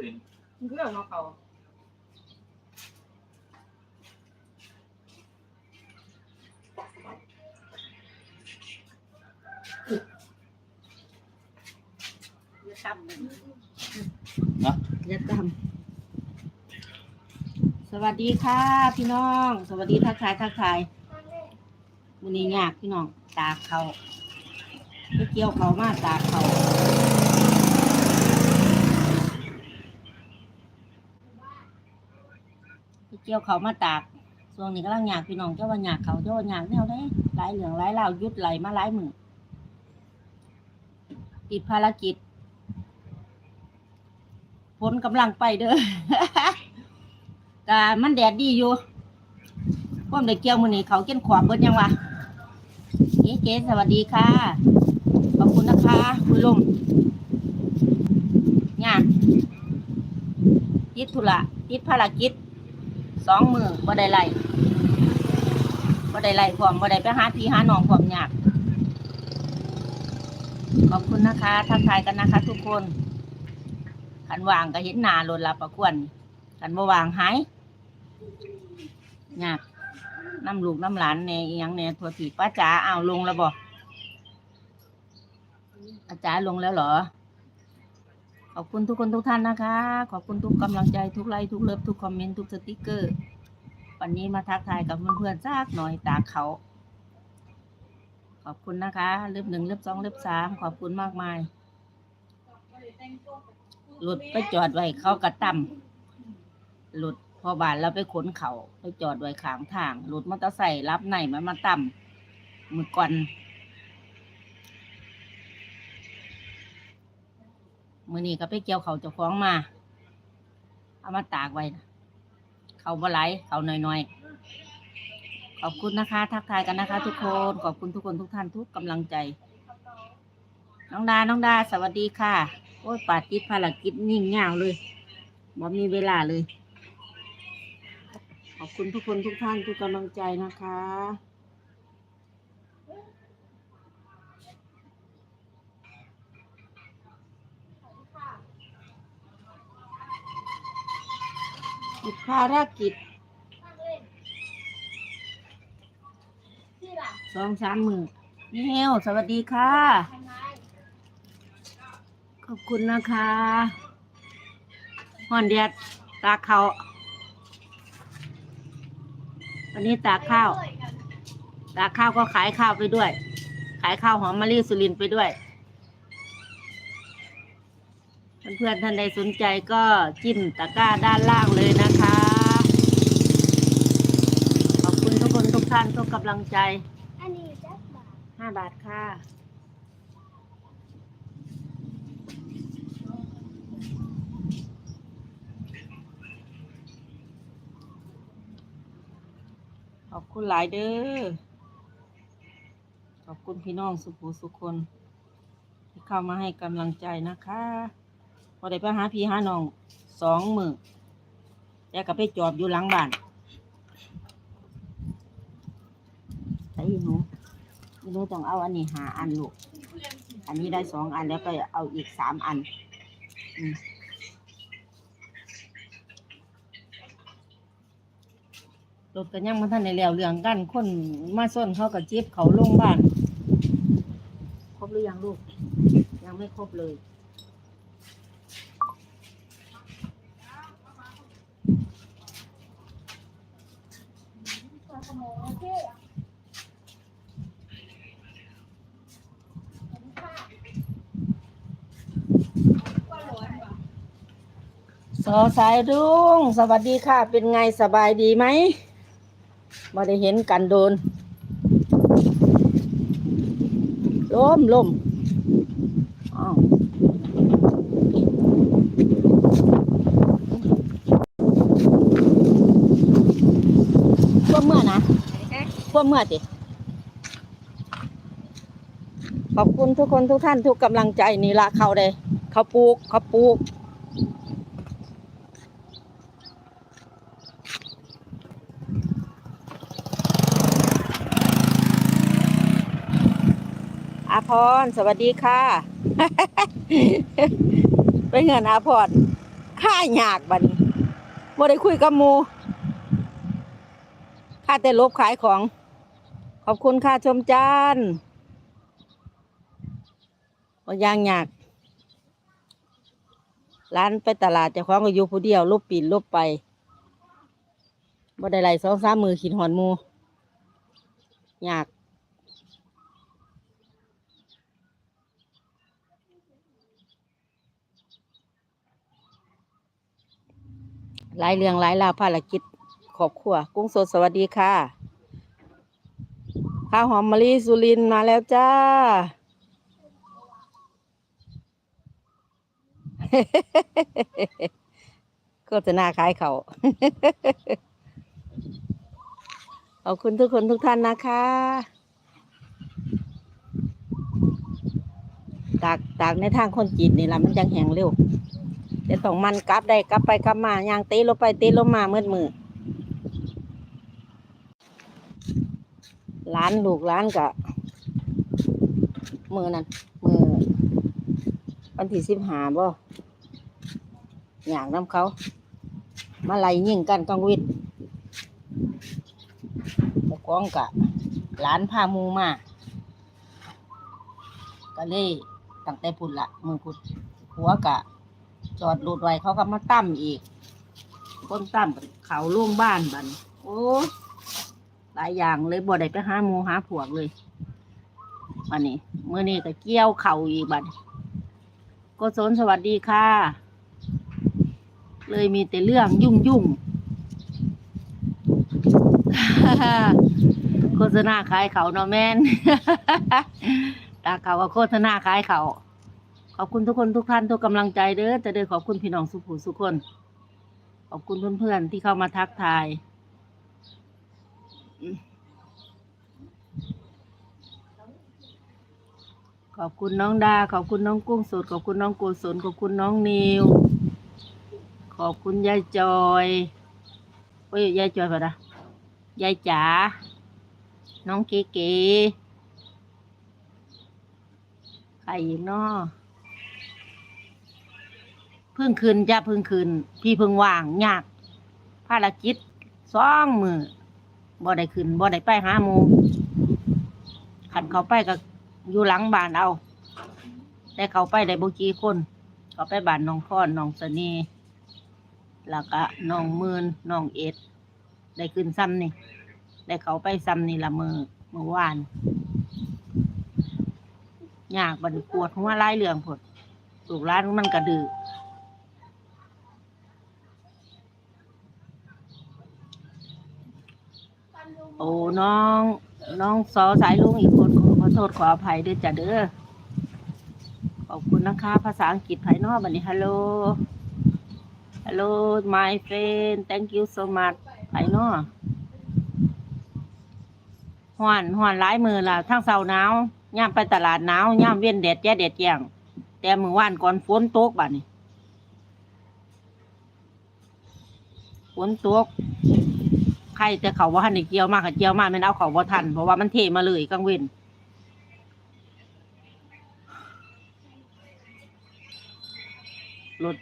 เลยมันเรื่องของเขาอย่าทำเลยนะอย่าทำสวัสดีค่ะ พี่น้อง สวัสดีทักทายทักทายวันนี้ยากพี่น้องตากเขาไปเกี่ยวเขามาตากเขาไปเกี่ยวเขามาตากช่วงนี้กำลังยากพี่น้องเจ้าว่ายากเขาเจ้าว่ายากแนวได้หลายเหลืองหลายเหล่ายุดไหลมาหลายมือติดภารกิจฝนกำลังไปเด้อกะมันแดดดีอยู่พ่อมได้เกี่ยวมือนี่เขาเกินขวามเบิดยังวะเก๋เก๋สวัสดีค่ะ ขอบคุณนะคะ คุณลุงงานติดธุระติดภารกิจ สองมือบ่ได้ไล่บ่ได้ไล่ความบ่ได้ไปหาพี่หาน้องความยากขอบคุณนะคะ ทักทายกันนะคะ ทุกคนขันวางก็เห็นหนาโลดละประควรขันบ่วางหายยากน้ำลูกน้ำหลานในอหยังเนี่ยทัวถีป้าจ๋าเอาวลงแล้วบ่อาจารย์ลงแล้วเหรอ ขอบคุณทุกคนทุกท่านนะคะ ขอบคุณทุกกำลังใจทุกไลค์ทุกเลิฟทุกคอมเมนต์ทุกสติกเกอร์ วันนี้มาทักทายกับเพื่อนๆสักหน่อยตาเขา ขอบคุณนะคะเลิฟหนึ่งเลิฟสองเลิฟสามขอบคุณมากมายรถไปจอดไว้เขากระตั้มรถพอบานเราไปขนเขาไปจอดไว้ข้างทางรถมอเตอร์ไซค์รับไหนมันมาตั้มมือก่อน มือนี้ก็ไปเกี่ยวเขาเจ้าของมา เอามาตากไว้นะเขาบ่ไหลเขาหน่อยๆ ขอบคุณนะคะ ทักทายกันนะคะ ทุกคน ขอบคุณทุกคนทุกท่านทุกกำลังใจ น้องดา น้องดา สวัสดีค่ะ โอ้ยปาดกิจภารกิจนิ่งเงาเลยบ่มีเวลาเลย ขอบคุณทุกคนทุกท่านทุกกำลังใจนะคะ กิจภารกิจสองสามหมื่นนี่เฮลสวัสดีค่ะ ขอบคุณนะคะห่อนเดียดตาเขาววันนี้ตาข้าว ตาข้าวก็ขายข้าวไปด้วย ขายข้าวหอมมะลิสุรินไปด้วยเพื่อนๆท่านใดสนใจก็จิ้มตะกร้าด้านล่างเลยนะคะ ขอบคุณทุกคนทุกท่านทุกกำลังใจอันนี้จักบาทห้าบาทค่ะ ขอบคุณหลายเด้อ ขอบคุณพี่น้องสุภูสุคน ที่เข้ามาให้กำลังใจนะคะพอได้ไปหาพี่หาน้องสองหมือแล้วก็ไปจอบอยู่หลังบ้าน ส่หนูหนูต้องเอาอันนี้หาอันลูก อันนี้ได้สองอันแล้วก็เอาอีกสามอันอืมรถกันยังมาท่านในแล้วเรื่องกันคนมาส้นเขากับจิ๊บเขาลงบ้าน ครบหรือยังลูก ยังไม่ครบเลย อสายรุ่ง สวัสดีค่ะ เป็นไงสบายดีไหมม่ได้เห็นกันโดนล้มล้มอ้าวพวกเมื่อนะพวกเมื่อติขอบคุณทุกคนทุกท่านทุกกำลังใจนี่ละเขาเลยเขาปลูกเขาปลูก อาพรสวัสดีค่ะ ไปเงินอาพรค่ายากบัดนี้บ่ได้คุยกับมูค่าแต่ลบขายของ ขอบคุณค่ะชมจานบ่ยางยาก ร้านไปตลาดเจะคว้าของก็อยู่ผู้เดียวลบปีนลบไปบ่ได้ไหลสองสามมือขีดหอนมูยาก หลายเรื่องหลายราวภารกิจครอบครัวกุ้งสดสวัสดีค่ะข้าวหอมมะลิสุรินมาแล้วจ้าโฆษณาขายเขาขอบคุณทุกคนทุกท่านนะคะ ตากตากในทางคนจีนนี่ละมันจังแหงเร็ว จะต้องมันกลับได้กลับไปกลับมายางตีลงไปตีลงมาเมื่อมือร้านลูกร้านกะมือนั่นมือวันที่สิบหาบ่อยากน้ำเขา มาไล่ยิงกันกลางวินตะกองกะร้านพามูมาก็เลยตั้งแต่พุ่นละมือพุ่นหัวกะ จอดรถไว้เขาก็มาตั้มอีกคนตั้มเขาล่วงบ้านบันโอ้หลายอย่างเลยบ่ได้ไปหาหมูหาผัวเลยวันนี้เมื่อนี้ก็เกี่ยวเข่าอีกบันี้โกศลสวัสดีค่ะ เลยมีแต่เรื่องยุ่งยุ่งโฆษณาขายเขาเนาะแม่นตาเขาว่าโฆษณาขายเขา อบคุณทุกคนทุกท่านทุกกำลังใจเด้อจะเด้อขอบคุณพี่น้องสุภูสุคน ขอบคุณเพื่อนๆที่เข้ามาทักทาย ขอบคุณน้องดา ขอบคุณน้องกุ้งสด ขอบคุณน้องโกศลขอบคุณน้องนิว ขอบคุณยายจอยโอ้ยยายจอยปะนะยายจ๋า น้องเก๋ๆใครอีกเนาะ พิ่งคืนจ้าพิ่งคืน พี่พิ่งว่างยากภารกิจสองมือบ่ได้ขึ้นบ่ได้ไปหาหมูขันเขาไปก็อยู่หลังบ้านเอา แต่เขาไปได้บ่กี่คนเขาไปบ้านน้องพรน้องสนีแล้วก็น้องมืนน้องเอ็ด ได้ขึ้นซ้ำนี่ได้เขาไปซ้ำนี่ละมือเมื่อวานยากบันปวดหัวหลายเรื่องผดลูกร้านมันกระดือ โอ้น้อง น้องซอสายลุงอีกคนขอโทษขออภัยด้วยจ้ะเด้อขอบคุณนะคะ ภาษาอังกฤษภายนอกบันนี้ฮัลโหลฮัลโหล my friend thank you so much ภายนอกหวานหวานหลายมือล่ะทั้งเสาหนาวย่ามไปตลาดหนาวย่ามเวียนแดดแย่แดดแย่งแต่มือว่านก่อนฝนตกบัดนี้ฝนตก ใครแต่เขาว่าทันได้เกี่ยวมากกับเกี่ยวมากมันเอาเขาว่าทันเพราะว่ามันเทมาเลยกลางเว้นรถ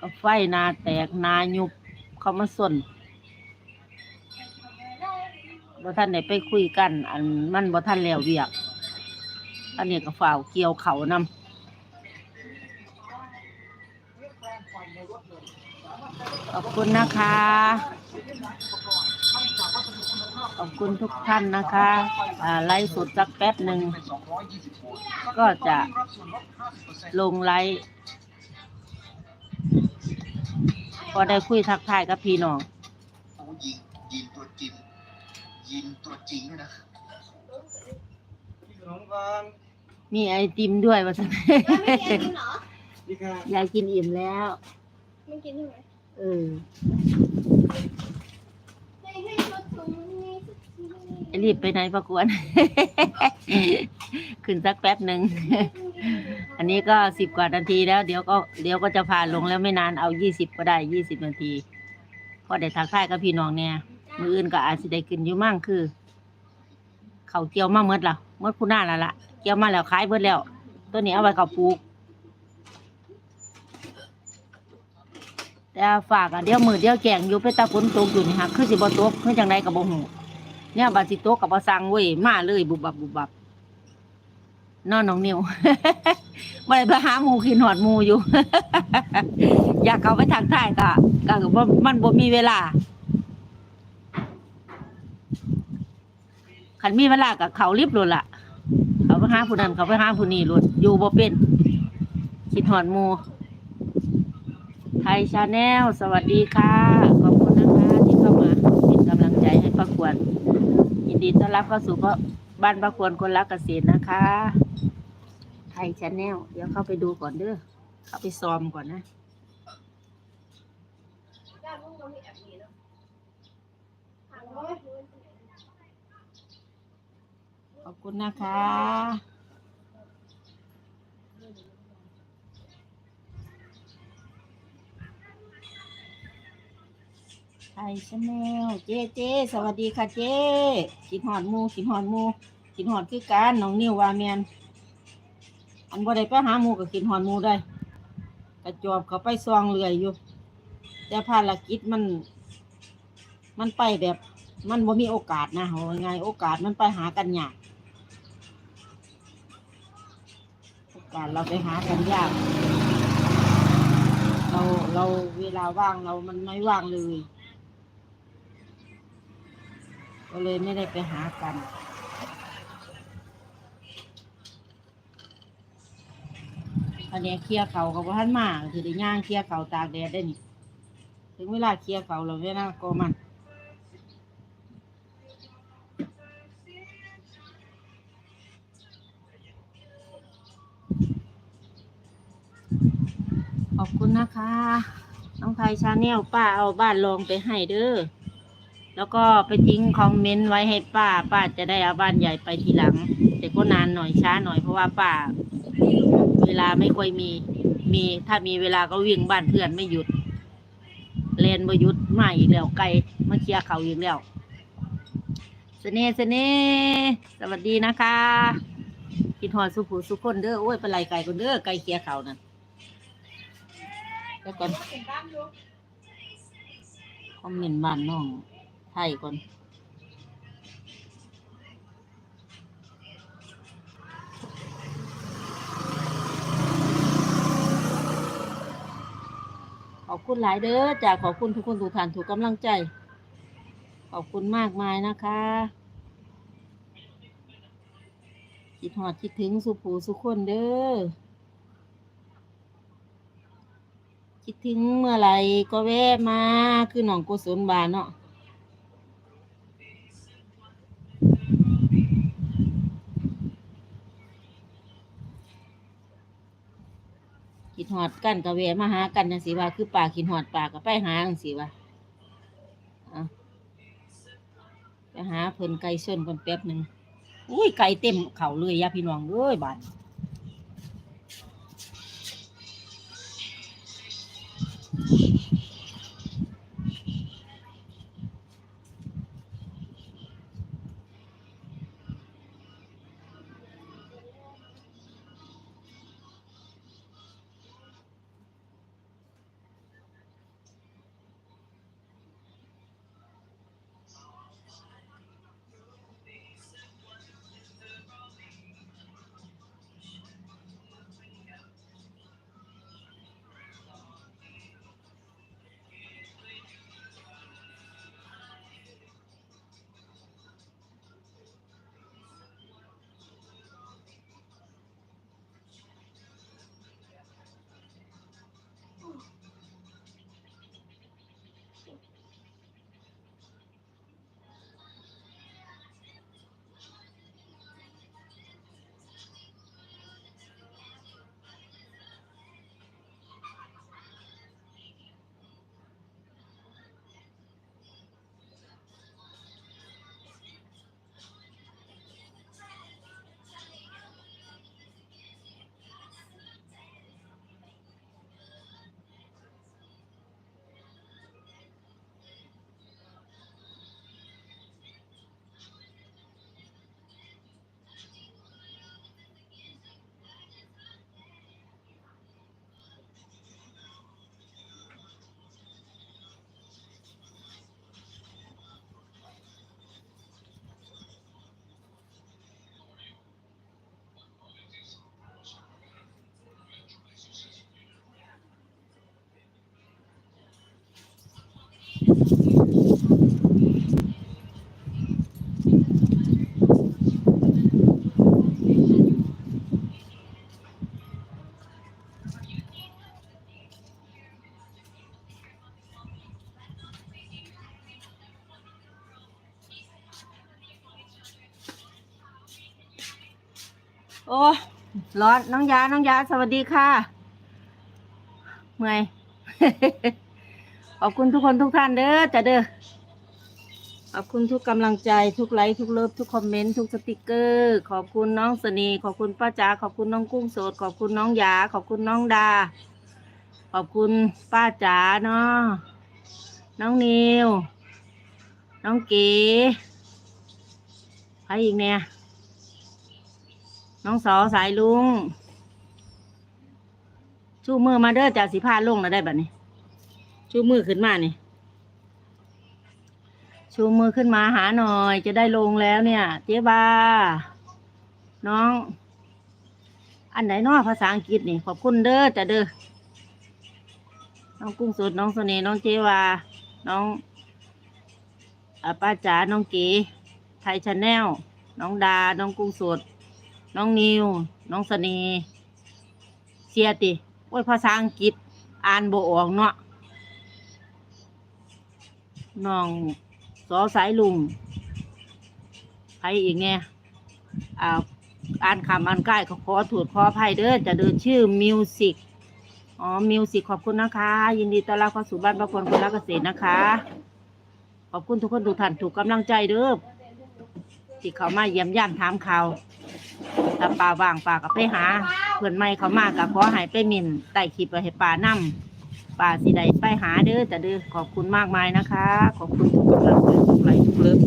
ก็ไฟนาแตกนายุบเขามาส่วนบ่ท่านได้ไปคุยกัน อันมันบ่ท่านแล้วเวียก อันนี้ก็ฝ่าวเกี่ยวเขานำขอบคุณนะคะ ขอบคุณทุกท่านนะคะอ่าไลฟ์สดสักแป๊บหนึ่ง ก็จะลงไลฟ์พอได้คุยทักทายกับพี่น้องโอ้ยิงยิงตัวจริงยิงตัวจริงด้วยนะพี่ขนมก่อนมีไอติมด้วยว่าสันไม่กินเหรอนี่ค่ะยายกินอิ่มแล้วไม่กินใช่ไหมเออ ไม่ให้รถถุงนี้สักที จะรีบไปไหนประกวน ขึ้นสักแป๊บหนึ่ง อันนี้ก็สิบกว่านาทีแล้ว เดี๋ยวก็เดี๋ยวก็จะผ่านลงแล้วไม่นานเอายี่สิบก็ได้ยี่สิบนาทีพอได้ทักทายกับพี่น้องเนี่ยมืออื่นก็อาจจะได้ขึ้นอยู่มั่งคือ เขาเกี่ยวมาเมดละเมดคุณหน้าและละเกี่ยวมาแล้วขายเบิดแล้ว ตัวนี้เอาไว้เขาปลูกแต่ฝากอะเดี๋ยวมือเดี๋ยวแจงอยู่ไปตาฝนตกอยู่นี่ฮะคือสิบ่ตกคือจังไดก็บ่ฮู้ เนี่ยบัดสิตกก็บ่สั่งเว้ยมาเลยบุบบับบุบบับนอนน้องนิวบ่ได้ไปหาหมู่กินหอดหมูอยู่ อยากเขาไปทางใต้ก็ก็มันบ่มีเวลาคันมีเวลากับเขารีบรถละเขาไปหาผู้นั้นเขาไปหาผู้นี้รถอยู่บ่เป็นคิดหอนหมู ไทยชาแนลสวัสดีค่ะ ขอบคุณนะคะที่เข้ามาเป็นกำลังใจให้ประกวด ดีต้อนรับเข้าสู่บ้านประกวรคนรักเกษตรนะคะ ไทยชาแนลเดี๋ยวเข้าไปดูก่อนเด้อเข้าไปซ้อมก่อนนะขอบคุณนะคะ ไทยชาแนลเจ๊เจ๊สวัสดีค่ะเจ๊กินหอดหมูกินหอดหมูกินหอดคือการน้องนิววาแมนอันบ่ได้ไปหาหมูก็กินหอดหมูได้กระจอบเขาไปซองเรือยอยู่ แต่ภารกิจมัน มันไปแบบ มันบ่มีโอกาสนะเอาง่ายๆโอกาสมันไปหากันยากโอกาสเราไปหากันยากเราเราเวลาว่างเรามันไม่ว่างเลย ก็เลยไม่ได้ไปหากัน อันนี้เคลียร์เขากับท่านมาก็คือได้ย่างเคลียร์เขาตากแดดได้นี่ถึงเวลาเคลียร์เขาเราเวลาก็มันขอบคุณนะคะ น้องไทยชาแนลป้าเอาบ้านลองไปให้เด้อ แล้วก็ไปทิ้งคอมเมนต์ไว้ให้ป้า ป้าจะได้เอาบ้านใหญ่ไปทีหลัง แต่ก็นานหน่อยช้าหน่อยเพราะว่าป้า เวลาไม่ค่อยมี มีถ้ามีเวลาก็วิ่งบ้านเพื่อนไม่หยุดเลนบยุดมาอีกแล้วไกลมาเคลียร์เขาอีกแล้วเสน่ห์เสน่สวัสดีนะคะกินหอดสุผูสุคนเด้อโอ้ยเป็นไรไก่คนเด้อไก่เคลียร์เขานั่นแล้วก่อนคอมเมนต์บ้านน้อง ไทยก่อนขอบคุณหลายเด้อจากขอบคุณทุกคนทุกท่านทุกกำลังใจ ขอบคุณมากมายนะคะคิดหอดคิดถึงสุผูสุคนเด้อคิดถึงเมื่อไหร่ก็แวะมาคือหนองกุศลบานเนาะ หอดกันกะเวมาหากันจังสีว่า คือป่าขินหอดป่าก็ไปหาจังสีว่าอะไปหาเพิ่นไก่ส้นคนแป๊บหนึ่งอุ้ยไก่เต็มเขาเลยยาพี่น้องเอ้ยบาด โอ้ร้อนน้องยา น้องยา สวัสดีค่ะ เมื่อย ขอบคุณทุกคนทุกท่านเด้อจ้ะเด้อขอบคุณทุกกำลังใจทุกไลค์ทุกเลิฟทุกคอมเมนต์ทุกสติกเกอร์ ขอบคุณน้องสนีขอบคุณป้าจ๋าขอบคุณน้องกุ้งสด ขอบคุณน้องยาขอบคุณน้องดา ขอบคุณป้าจ๋าเนาะน้องนิว น้องเก๋ใครอีกเนี่ย น้องสอสายลุงชูมือมาเด้อจาสิพาลงแล้วได้บัดนี้ ชูมือขึ้นมานี่ ชูมือขึ้นมาหาหน่อย จะได้ลงแล้วเนี่ย เจ๊บา น้อง อันไหนนอภาษาอังกฤษนี่ ขอบคุณเด้อจ้ะเด้อ น้องกุ้งสดน้องเสน่ห์น้องเจวา น้องอป้าจ๋า น้องเก๋ไทยชาแนล น้องดา น้องกุ้งสด น้องนิว น้องเสน่ห์เสียติ โอ้ยภาษาอังกฤษ อ่านบออกเนาะ น้องสอสายลุงใครอีกเนี่ยอ่าอ่านคำอ่านใกล้ก็ขอถูดขออภัยเด้อจะเดินชื่อมิวสิกอ๋อมิวสิกขอบคุณนะคะ ยินดีต้อนรับเข้าสู่บ้านประคนคนรักเกษตรนะคะ ขอบคุณทุกคนทุกท่านถูกกำลังใจเด้อที่เขามาเยี่ยมย่ามถามข่าวถ้าป่าว่างป่าก็ไปหา เพื่อนไม่เขามากก็ขอให้ไปหมินไต่ขีดไปให้ป่านั่ม ป่าสิใดไปหาเด้อแต่เด้อขอบคุณมากมายนะคะ ขอบคุณทุกกำลังใจทุกไลค์ทุกเลิฟ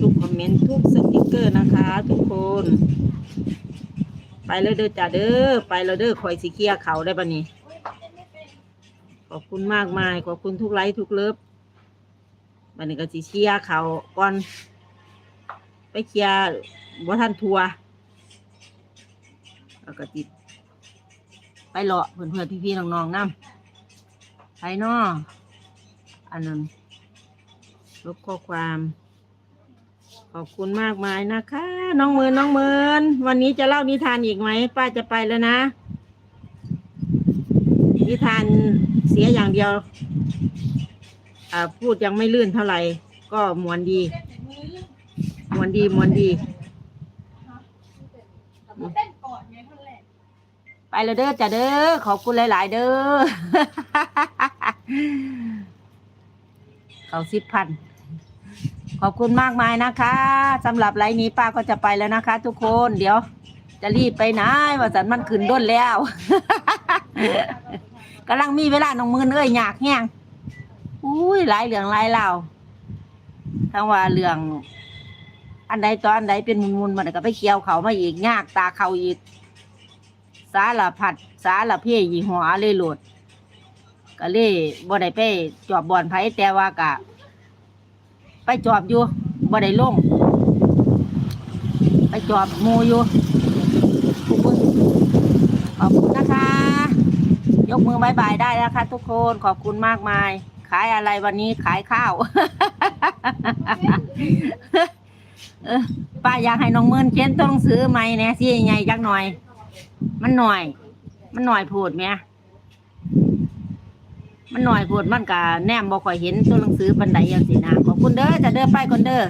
ทุกคอมเมนต์ทุกสติกเกอร์นะคะ ทุกคน ไปเลยเด้อจ้าเด้อไปแล้วเด้อคอยสิเคียเขาได้ปะนี่ขอบคุณมากมาย ขอบคุณทุกไลค์ทุกเลิฟบันนี้ก็สิเคียเขาก่อน ไปเคียว่าท่านทัวร์แล้วก็ติดไปเลาะเพื่อนเพื่อนๆพี่ๆน้องๆนํ ไปเนออันนั้นลบข้อความ ขอบคุณมากมายนะคะ น้องเมินน้องเมินวันนี้จะเล่านิทานอีกไหม ป้าจะไปแล้วนะ นิทานเสียอย่างเดียวอ่าพูดยังไม่ลื่นเท่าไหร่ ก็มวนดีมวนดีมวนดี ไปเลยเด้อจ้ะเด้อขอบคุณหลาย ๆ เด้อเขาสิบพันขอบคุณมากมายนะคะสำหรับไลน์นี้ป้าก็จะไปแล้วนะคะ ทุกคนเดี๋ยว จะรีบไปไหนว่าสันมันขึ้นด้นแล้วกำลังมีเวลาน้องมือเอ้ยอยากแห้งอุ้ยหลายเรื่องหลายเหล่าทั้งว่าเรื่องอันใดต่ออันใดเป็นมุนๆมันก็ไปเคี่ยวเขามาอีกยากตาเขาอีก สารพัดสารเพยี่หัวเลยโหลด ก็เลยบ่ได้ไปจอบบอนไผแต่ว่ากะ ไปจอบอยู่บ่ได้ลง ไปจอบหมูอยู่ขอบคุณขอบคุณนะคะ ยกมือบายบายได้แล้วค่ะทุกคนขอบคุณมากมาย ขายอะไรวันนี้ขายข้าวป้าอยากให้น้องเมินเขียนตัวหนังสือใหม่เนี่ยสิใหญ่จักหน่อย มันหน่อย มันหน่อยโพูดไหมมันหน่อยโพูดมันกะแนมบ่ค่อยเห็นตัวหนังสือปันใดย่างสินะขอบคุณเด้อจะเด้อไปคนเด้อ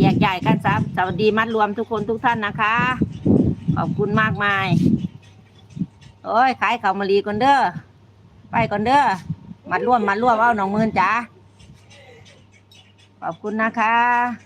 แยกย้ายกันซับสวัสดีมัดรวมทุกคนทุกท่านนะคะ ขอบคุณมากมายโอ้ยขายข้าวมะลีก่อนเด้อไปก่อนเด้อมัดร่วมมัดร่วมเอาหนองมืนจ้าขอบคุณนะคะ